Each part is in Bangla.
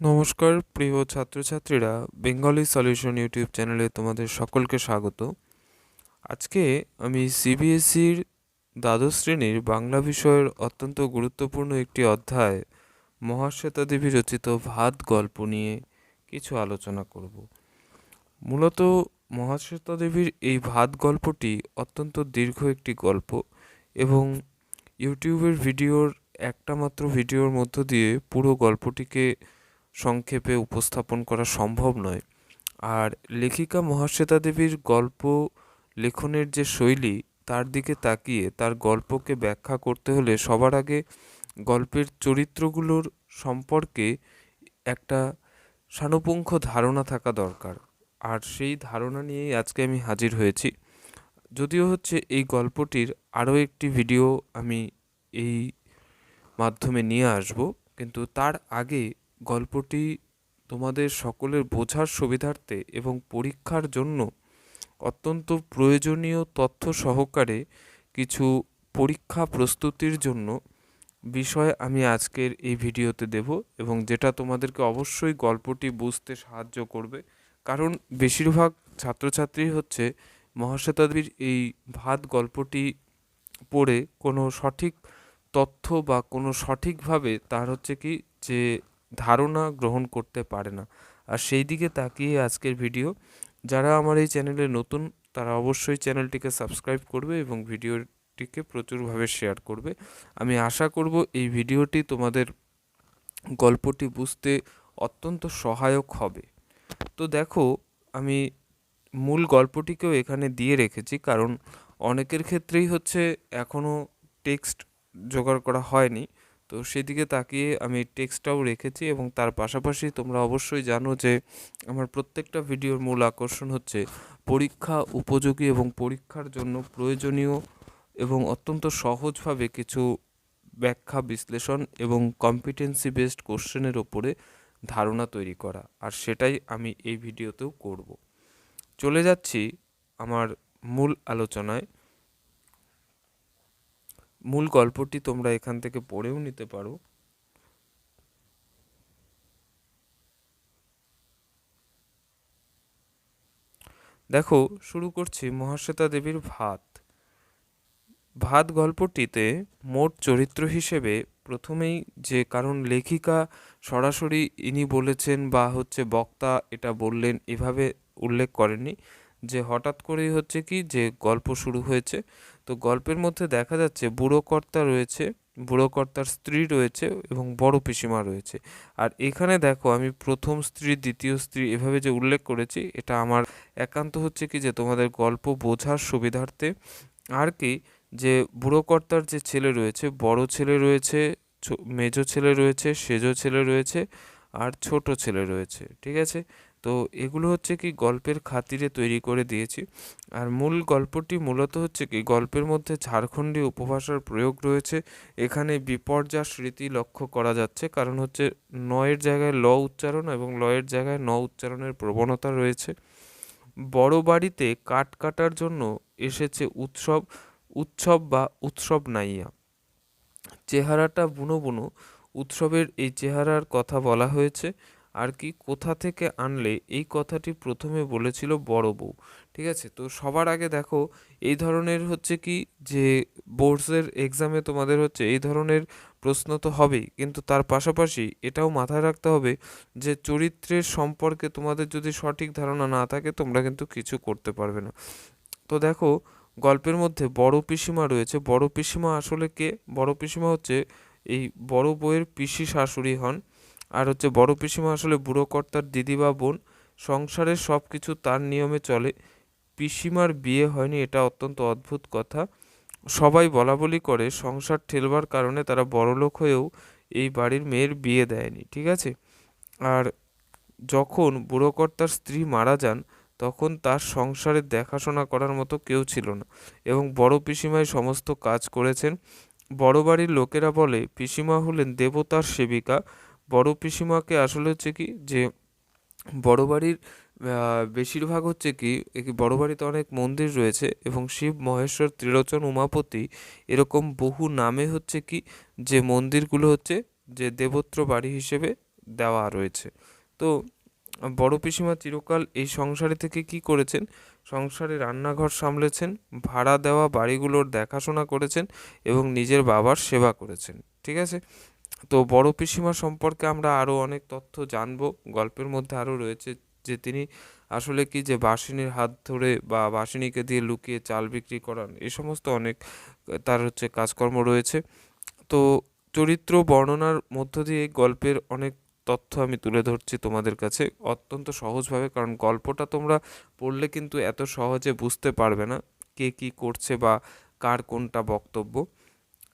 নমস্কার, প্রিয় ছাত্রছাত্রীরা। বেঙ্গলি সলিউশন ইউটিউব চ্যানেলে তোমাদের সকলকে স্বাগত। আজকে আমি সিবিএসইর দ্বাদশ শ্রেণির বাংলা বিষয়ের অত্যন্ত গুরুত্বপূর্ণ একটি অধ্যায় মহাশ্বেতা দেবী রচিত ভাত গল্প নিয়ে কিছু আলোচনা করব। মূলত মহাশ্বেতা দেবীর এই ভাত গল্পটি অত্যন্ত দীর্ঘ একটি গল্প এবং ইউটিউবের ভিডিওর একটা মাত্র ভিডিওর মধ্য দিয়ে পুরো গল্পটিকে সংক্ষেপে উপস্থাপন করা সম্ভব নয়। আর লেখিকা মহাশ্বেতা দেবীর গল্প লেখনের যে শৈলী, তার দিকে তাকিয়ে তার গল্পকে ব্যাখ্যা করতে হলে সবার আগে গল্পের চরিত্রগুলোর সম্পর্কে একটা সানুপুঙ্খ ধারণা থাকা দরকার। আর সেই ধারণা নিয়েই আজকে আমি হাজির হয়েছি। যদিও হচ্ছে এই গল্পটির আরও একটি ভিডিও আমি এই মাধ্যমে নিয়ে আসব, কিন্তু তার আগে গল্পটি তোমাদের সকলের বোঝার সুবিধার্থে এবং পরীক্ষার জন্য অত্যন্ত প্রয়োজনীয় তথ্য সহকারে কিছু পরীক্ষা প্রস্তুতির জন্য বিষয় আমি আজকের এই ভিডিওতে দেব এবং যেটা তোমাদেরকে অবশ্যই গল্পটি বুঝতে সাহায্য করবে। কারণ বেশিরভাগ ছাত্রছাত্রী হচ্ছে মহাশ্বেতাদেবীর এই ভাত গল্পটি পড়ে কোনো সঠিক তথ্য বা কোনো সঠিকভাবে তার হচ্ছে কি যে ধারণা গ্রহণ করতে পারে না। আর সেই দিকে তাকিয়ে আজকের ভিডিও। যারা আমার এই চ্যানেলে নতুন, তারা অবশ্যই চ্যানেলটিকে সাবস্ক্রাইব করবে এবং ভিডিওটিকে প্রচুরভাবে শেয়ার করবে। আমি আশা করব এই ভিডিওটি তোমাদের গল্পটি বুঝতে অত্যন্ত সহায়ক হবে। তো দেখো, আমি মূল গল্পটিকেও এখানে দিয়ে রেখেছি, কারণ অনেকের ক্ষেত্রেই হচ্ছে এখনও টেক্সট জোগাড় করা হয়নি। তো সেদিকে তাকিয়ে আমি টেক্সটটাও রেখেছি এবং তার পাশাপাশি তোমরা অবশ্যই জানো যে আমার প্রত্যেকটা ভিডিওর মূল আকর্ষণ হচ্ছে পরীক্ষা, উপযোগী এবং পরীক্ষার জন্য প্রয়োজনীয় এবং অত্যন্ত সহজভাবে কিছু ব্যাখ্যা, বিশ্লেষণ এবং কম্পিটেন্সি বেসড কোশ্চেনের ওপরে ধারণা তৈরি করা। আর সেটাই আমি এই ভিডিওতেও করব। চলে যাচ্ছি আমার মূল আলোচনায়। মূল গল্পটি তোমরা এখান থেকে পড়েও নিতে পারো। দেখো, শুরু করছি মহাশ্বেতা দেবীর ভাত। ভাত গল্পটিতে মোট চরিত্র হিসেবে প্রথমেই যে কারণ লেখিকা সরাসরি ইনি বলেছেন বা হচ্ছে বক্তা এটা বললেন এভাবে উল্লেখ করেননি। যে হঠাৎ করেই হচ্ছে কি যে গল্প শুরু হয়েছে। তো গল্পের মধ্যে দেখা যাচ্ছে বুড়ো কর্তা রয়েছে, বুড়ো কর্তার স্ত্রী রয়েছে এবং বড় পিসিমা রয়েছে। আর এখানে দেখো আমি প্রথম স্ত্রী, দ্বিতীয় স্ত্রী এভাবে যে উল্লেখ করেছি, এটা আমার একান্ত হচ্ছে কি যে তোমাদের গল্প বোঝার সুবিধার্থে। আর কি যে বুড়ো কর্তার যে ছেলে রয়েছে, বড় ছেলে রয়েছে মেজো ছেলে রয়েছে, সেজো ছেলে রয়েছে, আর ছোট ছেলে রয়েছে, ঠিক আছে? তো এগুলো হচ্ছে কি গল্পের খাতিরে তৈরি করে দিয়েছি। আর মূল গল্পটি মূলত হচ্ছে কি গল্পের মধ্যে ঝাড়খণ্ডী উপভাষার প্রয়োগ রয়েছে। এখানে বিপর্যা স্মৃতি লক্ষ্য করা যাচ্ছে। কারণ হচ্ছে নয়ের জায়গায় ল উচ্চারণ এবং লয়ের জায়গায় ন উচ্চারণের প্রবণতা রয়েছে। বড় বাড়িতে কাঠ কাটার জন্য এসেছে উৎসব উৎসব বা উৎসব নাইয়া। চেহারাটা বুনো বুনো উৎসবের এই চেহারার কথা বলা হয়েছে। আর কি কোথা থেকে আনলে এই কথাটি প্রথমে বলেছিল বড় বউ। ঠিক আছে? তো সবার আগে দেখো, এই ধরনের হচ্ছে কি যে বোর্ডসের এক্সামে তোমাদের হচ্ছে এই ধরনের প্রশ্ন তো হবেই, কিন্তু তার পাশাপাশি এটাও মাথায় রাখতে হবে যে চরিত্রের সম্পর্কে তোমাদের যদি সঠিক ধারণা না থাকে, তোমরা কিন্তু কিছু করতে পারবে না। তো দেখো, গল্পের মধ্যে বড় পিসিমা রয়েছে। বড় পিসিমা আসলে কে? বড় পিসিমা হচ্ছে এই বড় বউয়ের পিসি শাশুড়ি হন। আর হচ্ছে বড় পিসিমা আসলে বুড়ো কর্তার দিদি বা বোন সংসারের সব কিছু তার নিয়মে চলে। পিসিমার বিয়ে হয়নি, এটা অত্যন্ত অদ্ভুত কথা। সবাই বলা বলি করে, সংসার ঠেলবার কারণে তারা বড়লোক হয়েও এই বাড়ির মেয়ের বিয়ে দেয়নি, ঠিক আছে? আর যখন বুড়ো কর্তার স্ত্রী মারা যান, তখন তার সংসারে দেখাশোনা করার মতো কেউ ছিল না এবং বড় পিসিমাই সমস্ত কাজ করেছেন। বড় বাড়ির লোকেরা বলে, পিসিমা হলেন দেবতার সেবিকা বড় পিসিমাকে আসলে হচ্ছে কি যে, বড় বাড়ির বেশিরভাগ হচ্ছে কি বড় বাড়িতে অনেক মন্দির রয়েছে এবং শিব, মহেশ্বর, ত্রিলোচন, উমাপতি এরকম বহু নামে হচ্ছে কি যে মন্দিরগুলো হচ্ছে যে দেবত্র বাড়ি হিসেবে দেওয়া রয়েছে। তো, বড় পিসিমা চিরকাল এই সংসারে থেকে কি করেছেন? সংসারে রান্নাঘর সামলেছেন, ভাড়া দেওয়া বাড়িগুলোর দেখাশোনা করেছেন এবং নিজের বাবার সেবা করেছেন। ঠিক আছে? তো বড় পিসিমা সম্পর্কে আমরা আরও অনেক তথ্য জানব। গল্পের মধ্যে আরও রয়েছে যে তিনি আসলে কি যে বাসিনীর হাত ধরে বা বাসিনীকে দিয়ে লুকিয়ে চাল বিক্রি করান, এ সমস্ত অনেক তার হচ্ছে কাজকর্ম রয়েছে। তো চরিত্র, বর্ণনার মধ্য দিয়ে গল্পের অনেক তথ্য আমি তুলে ধরছি তোমাদের কাছে অত্যন্ত সহজভাবে, কারণ গল্পটা তোমরা পড়লে কিন্তু এত সহজে বুঝতে পারবে না কে কী করছে বা কার কোনটা বক্তব্য।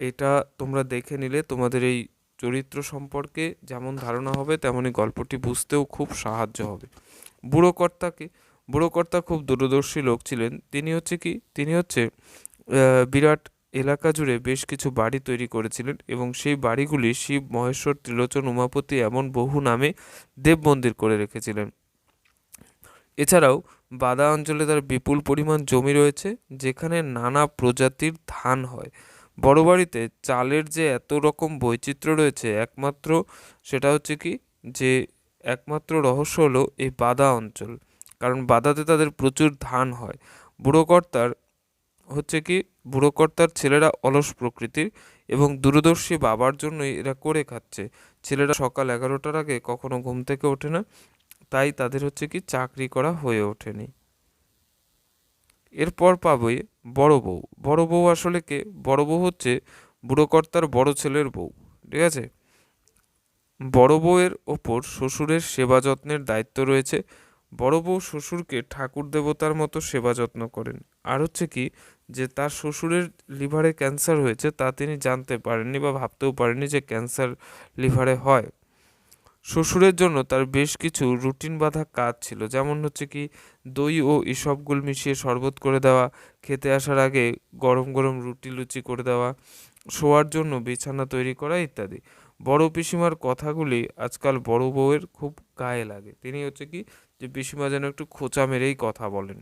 এটা তোমরা দেখে নিলে তোমাদের এই চরিত্র সম্পর্কে যেমন ধারণা হবে, তেমনই গল্পটি বুঝতেও খুব সাহায্য হবে। বুড়ো কর্তাকে বুড়ো কর্তা খুব দূরদর্শী লোক ছিলেন। তিনি হচ্ছে কি? তিনি হচ্ছে বিরাট এলাকা জুড়ে বেশ কিছু বাড়ি তৈরি করেছিলেন এবং সেই বাড়িগুলি শিব, মহেশ্বর, ত্রিলোচন, উমাপতি এমন বহু নামে দেব মন্দির করে রেখেছিলেন। এছাড়াও বাদা অঞ্চলে তার বিপুল পরিমাণ জমি রয়েছে, যেখানে নানা প্রজাতির ধান হয়। বড় বাড়িতে চালের যে এত রকম বৈচিত্র্য রয়েছে, একমাত্র সেটা হচ্ছে কি যে একমাত্র রহস্য হলো এই বাদা অঞ্চল। কারণ বাদাতে তাদের প্রচুর ধান হয়। বুড়োকর্তার হচ্ছে কি, বুড়োকর্তার ছেলেরা অলস প্রকৃতির এবং দূরদর্শী বাবার জন্যই এরা করে খাচ্ছে। ছেলেরা সকাল এগারোটার আগে কখনো ঘুম থেকে ওঠে না, তাই তাদের হচ্ছে কি চাকরি করা হয়ে ওঠেনি। এরপর পাবে বড় বউ। বড় বউ আসলে কে? বড় বউ হচ্ছে বুড়োকর্তার বড় ছেলের বউ, ঠিক আছে? বড় বউয়ের ওপর শ্বশুরের সেবা যত্নের দায়িত্ব রয়েছে। বড় বউ শ্বশুরকে ঠাকুর দেবতার মতো সেবা যত্ন করেন। আর হচ্ছে কি, যে তার শ্বশুরের লিভারে ক্যান্সার হয়েছে তা তিনি জানতে পারেননি বা ভাবতেও পারেননি যে ক্যান্সার লিভারে হয়। শ্বশুরের জন্য তার বেশ কিছু রুটিন বাঁধা কাজ ছিল। যেমন হচ্ছে কি, দই ও ইসবগুল মিশিয়ে শরবত করে দেওয়া, খেতে আসার আগে গরম গরম রুটি লুচি করে দেওয়া, শোয়ার জন্য বিছানা তৈরি করা ইত্যাদি। বড় পিসিমার কথাগুলি আজকাল বড় বউয়ের খুব গায়ে লাগে। তিনি হচ্ছে কি, যে পিসিমা যেন একটু খোঁচা মেরেই কথা বলেন।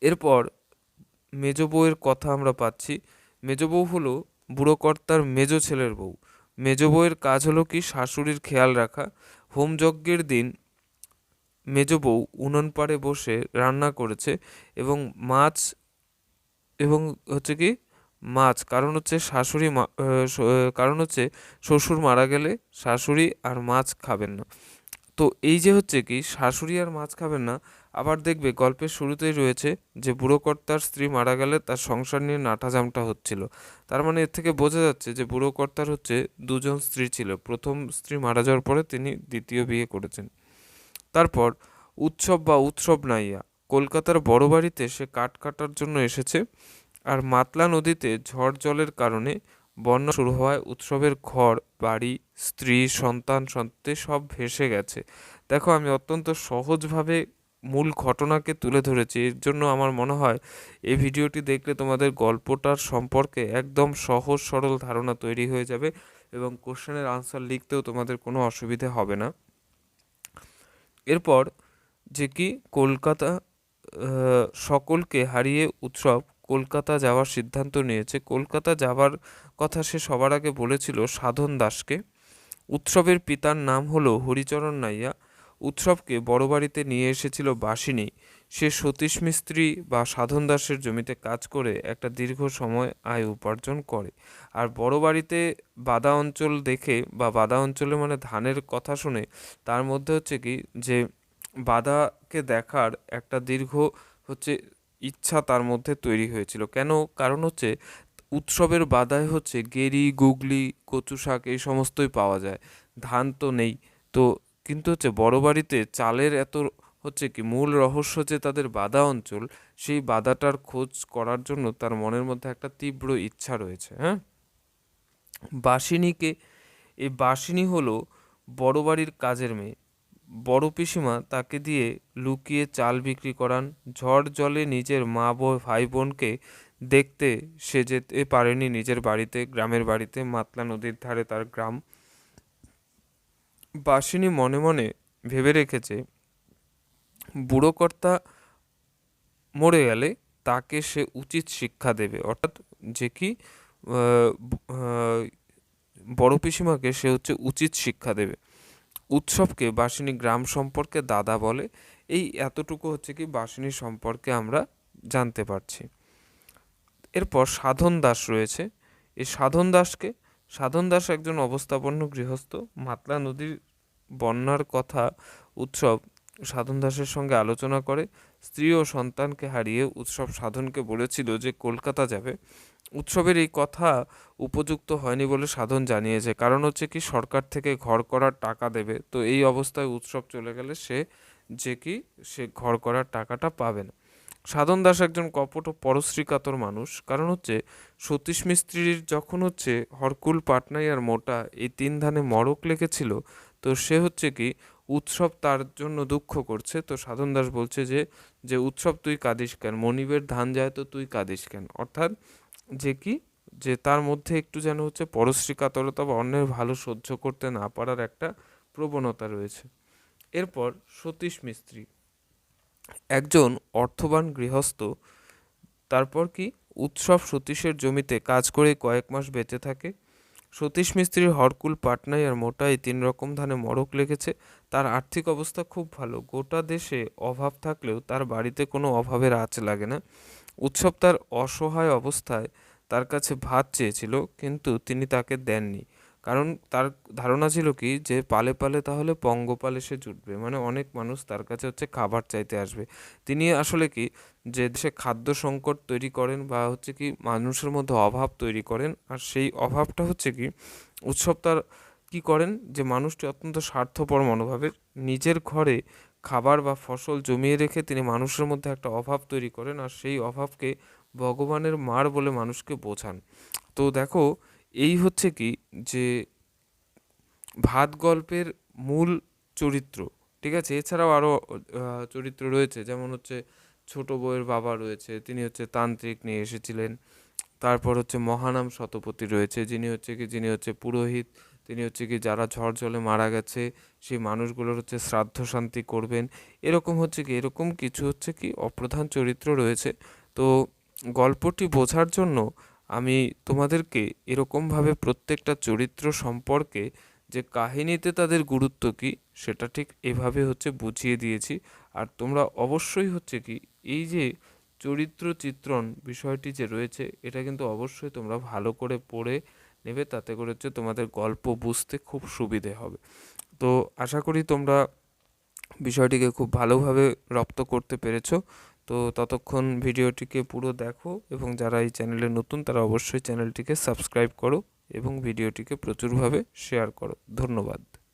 এরপর মেজ বউয়ের কথা আমরা পাচ্ছি। মেজ বউ হলো বুড়ো কর্তার মেজ ছেলের বউ। মেজ বউয়ের কাজ হলো কি শাশুড়ির খেয়াল রাখা। হোমযজ্ঞের দিন মেজ বউ উনুন পাড়ে বসে রান্না করেছে এবং মাছ এবং হচ্ছে কি মাছ, কারণ হচ্ছে শাশুড়ি কারণ হচ্ছে শ্বশুর মারা গেলে শাশুড়ি আর মাছ খাবেন না। তো এই যে হচ্ছে কি শাশুড়ি আর মাছ খাবেন না আবার দেখবে গল্পের শুরুতেই রয়েছে যে বুড়ো কর্তার স্ত্রী মারা গেলে তার সংসার নিয়ে নাটাজামটা হচ্ছিল। তার মানে এর থেকে বোঝা যাচ্ছে যে বুড়ো কর্তার হচ্ছে দুজন স্ত্রী ছিল। প্রথম স্ত্রী মারা যাওয়ার পরে তিনি দ্বিতীয় বিয়ে করেছেন। তারপর উৎসব বা উৎসব নাইয়া কলকাতার বড় বাড়িতে সে কাঠ কাটার জন্য এসেছে আর মাতলা নদীতে ঝড় জলের কারণে বন্যা শুরু হওয়ায় উৎসবের ঘর, বাড়ি, স্ত্রী, সন্তান সন্তে সব ভেসে গেছে। দেখো আমি অত্যন্ত সহজভাবে মূল ঘটনাকে তুলে ধরেছি, এর জন্য আমার মনে হয় এই ভিডিওটি দেখলে তোমাদের গল্পটার সম্পর্কে একদম সহজ সরল ধারণা তৈরি হয়ে যাবে এবং কোশ্চেনের আনসার লিখতেও তোমাদের কোনো অসুবিধে হবে না। এরপর যে কি, কলকাতা সকলকে হারিয়ে উৎসব, কলকাতা যাওয়ার সিদ্ধান্ত নিয়েছে। কলকাতা যাওয়ার কথা সে সবার আগে বলেছিল সাধন দাসকে। উৎসবের পিতার নাম হলো হরিচরণ নাইয়া। উৎসবকে বড় বাড়িতে নিয়ে এসেছিল বাসিনী। সে সতীশ মিস্ত্রি বা সাধন দাসের জমিতে কাজ করে একটা দীর্ঘ সময় আয় উপার্জন করে। আর বড় বাড়িতে বাদা অঞ্চল দেখে বা বাদা অঞ্চলে মানে ধানের কথা শুনে তার মধ্যে হচ্ছে কি যে বাদাকে দেখার একটা দীর্ঘ হচ্ছে ইচ্ছা তার মধ্যে তৈরি হয়েছিল। কেন? কারণ হচ্ছে উৎসবের বাদায় হচ্ছে গেরি, গুগলি কচু শাক এই সমস্তই পাওয়া যায়। ধান তো নেই। তো কিন্তু হচ্ছে বড় বাড়িতে চালের এত হচ্ছে কি মূল রহস্য যে তাদের বাদা অঞ্চল, সেই বাদাটার খোঁজ করার জন্য তার মনের মধ্যে একটা তীব্র ইচ্ছা রয়েছে হ্যাঁ? বাসিনীকে এই বাসিনী হলো বড় বাড়ির কাজের মেয়ে। বড় পিসিমা তাকে দিয়ে লুকিয়ে চাল বিক্রি করান। ঝড় জলে নিজের মা বো, ভাই বোনকে দেখতে সে যেতে পারেনি নিজের বাড়িতে, গ্রামের বাড়িতে। মাতলা নদীর ধারে তার গ্রাম বাসিনী মনে মনে ভেবে রেখেছে, বুড়ো কর্তা মরে গেলে তাকে সে উচিত শিক্ষা দেবে। অর্থাৎ যে কি বড় পিসিমাকে সে হচ্ছে উচিত শিক্ষা দেবে। উৎসবকে বাসিনী গ্রাম সম্পর্কে দাদা বলে। এই এতটুকু হচ্ছে কি বাসিনী সম্পর্কে আমরা জানতে পারছি। এরপর সাধন দাস রয়েছে। এই সাধন দাসকে, সাধন দাস একজন অবস্থাপন্ন গৃহস্থ। মাতলা নদীর বন্যার কথা উৎসব সাধন দাসের সঙ্গে আলোচনা করে স্ত্রী ও সন্তানকে হারিয়ে উৎসব সাধনকে বলেছিল যে কলকাতা যাবে। উৎসবের এই কথা উপযুক্ত হয়নি বলে সাধন জানিয়েছে। কারণ হচ্ছে কি, সরকার থেকে ঘর করার টাকা দেবে। তো এই অবস্থায় উৎসব চলে গেলে সে যে কি, সে ঘর করার টাকাটা পাবে না। সাধন দাস একজন কপট ও পরশ্রীকাতর মানুষ। কারণ হচ্ছে সতীশ মিস্ত্রির যখন হচ্ছে হরকুল পাটনাই আর মোটা এই তিন ধানে মড়ক লেগেছিল তো সে হচ্ছে কি, উৎসব তার জন্য দুঃখ করছে। তো সাধন দাস বলছে যে যে উৎসব তুই কাঁদিস কেন? মনিবের ধান যায় তো তুই কাঁদিস কেন? অর্থাৎ যে কি, যে তার মধ্যে একটু যেন হচ্ছে পরশ্রী কাতরতা বা অন্যের ভালো সহ্য করতে না পারার একটা প্রবণতা রয়েছে। এরপর সতীশ মিস্ত্রি। একজন অর্থবান গৃহস্থ, তারপর কি উৎসব সতীশের জমিতে কাজ করে কয়েক মাস বেঁচে থাকে। সতীশ মিস্ত্রির হরকুল পাটনাই আর মোটাই তিন রকম ধানে মড়ক লেগেছে। তার আর্থিক অবস্থা খুব ভালো। গোটা দেশে অভাব থাকলেও তার বাড়িতে কোনো অভাবের আঁচ লাগে না। উৎসব তার অসহায় অবস্থায় তার কাছে ভাত চেয়েছিল, কিন্তু তিনি তাকে দেননি। কারণ তার ধারণা ছিল কি, যে পালে পালে তাহলে পঙ্গপাল এসে জুটবে। মানে অনেক মানুষ তার কাছে হচ্ছে খাবার চাইতে আসবে। তিনি আসলে কি যে দেশে খাদ্য সংকট তৈরি করেন বা হচ্ছে কি মানুষের মধ্যে অভাব তৈরি করেন, আর সেই অভাবটা হচ্ছে কি উৎসব তার কী করেন যে মানুষটি অত্যন্ত স্বার্থপর মনোভাবের, নিজের ঘরে খাবার বা ফসল জমিয়ে রেখে তিনি মানুষের মধ্যে একটা অভাব তৈরি করেন আর সেই অভাবকে ভগবানের মার বলে মানুষকে বোঝান। তো দেখো, এই হচ্ছে কি যে ভাত গল্পের মূল চরিত্র, ঠিক আছে? এছাড়াও আরও চরিত্র রয়েছে যেমন হচ্ছে ছোট বউয়ের বাবা রয়েছে, তিনি হচ্ছে তান্ত্রিক নিয়ে এসেছিলেন। তারপর হচ্ছে মহানাম শতপথী রয়েছে, যিনি হচ্ছে কি, যিনি হচ্ছে পুরোহিত, তিনি হচ্ছে কি, যারা ঝড় জলে মারা গেছে, সেই মানুষগুলোর হচ্ছে শ্রাদ্ধ শান্তি করবেন। এরকম হচ্ছে কি, এরকম কিছু হচ্ছে কি, অপ্রধান চরিত্র রয়েছে। তো গল্পটি বোঝার জন্য আমি তোমাদেরকে এরকমভাবে প্রত্যেকটা চরিত্র সম্পর্কে যে কাহিনীতে তাদের গুরুত্ব কী, সেটা ঠিক এভাবে হচ্ছে বুঝিয়ে দিয়েছি। আর তোমরা অবশ্যই হচ্ছে কি এই যে চরিত্র চিত্রণ বিষয়টি যে রয়েছে, এটা কিন্তু অবশ্যই তোমরা ভালো করে পড়ে নেবে, তাতে করে হচ্ছে তোমাদের গল্প বুঝতে খুব সুবিধে হবে। তো আশা করি তোমরা বিষয়টিকে খুব ভালোভাবে রপ্ত করতে পেরেছ। তো ততক্ষণ ভিডিওটিকে পুরো দেখো এবং যারা এই চ্যানেলে নতুন, তারা অবশ্যই চ্যানেলটিকে সাবস্ক্রাইব করো এবং ভিডিওটিকে প্রচুরভাবে শেয়ার করো। ধন্যবাদ।